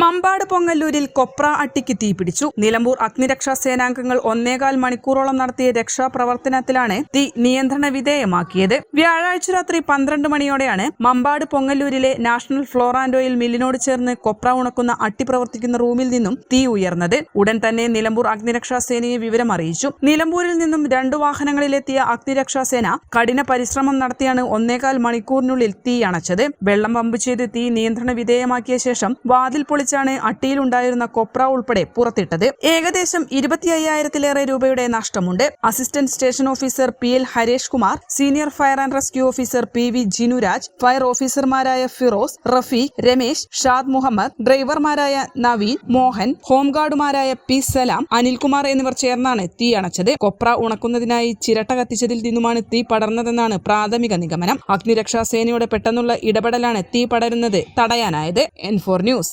Mampad പൊങ്ങല്ലൂരിൽ കൊപ്ര അട്ടിക്ക് തീപിടിച്ചു നിലമ്പൂർ അഗ്നിരക്ഷാ സേനാംഗങ്ങൾ ഒന്നേകാൽ മണിക്കൂറോളം നടത്തിയ രക്ഷാപ്രവർത്തനത്തിലാണ് തീ നിയന്ത്രണ വിധേയമാക്കിയത്. വ്യാഴാഴ്ച രാത്രി പന്ത്രണ്ട് മണിയോടെയാണ് മമ്പാട് പൊങ്ങല്ലൂരിലെ നാഷണൽ ഫ്ലോറാൻഡോയിൽ മില്ലിനോട് ചേർന്ന് കൊപ്ര ഉണക്കുന്ന അട്ടി പ്രവർത്തിക്കുന്ന റൂമിൽ നിന്നും തീ ഉയർന്നത്. ഉടൻ തന്നെ നിലമ്പൂർ അഗ്നിരക്ഷാ സേനയെ വിവരം അറിയിച്ചു. നിലമ്പൂരിൽ നിന്നും രണ്ടു വാഹനങ്ങളിലെത്തിയ അഗ്നിരക്ഷാ സേന കഠിന പരിശ്രമം നടത്തിയാണ് ഒന്നേകാൽ മണിക്കൂറിനുള്ളിൽ തീ അണച്ചത്. വെള്ളം പമ്പ് ചെയ്ത് തീ നിയന്ത്രണ വിധേയമാക്കിയ ശേഷം വാതിൽ പൊളിച്ചാണ് അട്ടിയിലുണ്ടായിരുന്ന കൊപ്ര ഉൾപ്പെടെ പുറത്തിട്ടത്. ഏകദേശം ഇരുപത്തി അയ്യായിരത്തിലേറെ രൂപയുടെ നഷ്ടമുണ്ട്. Assistant station officer P L Haresh Kumar senior fire and rescue officer P V Jinuraj fire ഓഫീസർമാരായ ഫിറോസ് റഫി രമേശ് ഷാദ് മുഹമ്മദ് ഡ്രൈവർമാരായ നവീൻ മോഹൻ ഹോംഗാർഡുമാരായ പി സലാം അനിൽകുമാർ എന്നിവർ ചേർന്നാണ് തീ അണച്ചത്. കൊപ്ര ഉണക്കുന്നതിനായി ചിരട്ട കത്തിച്ചതിൽ നിന്നുമാണ് തീ പടർന്നതെന്നാണ് പ്രാഥമിക നിഗമനം. അഗ്നിരക്ഷാ സേനയുടെ പെട്ടെന്നുള്ള ഇടപെടലാണ് തീ പടരുന്നത് തടയാനായത്. N four news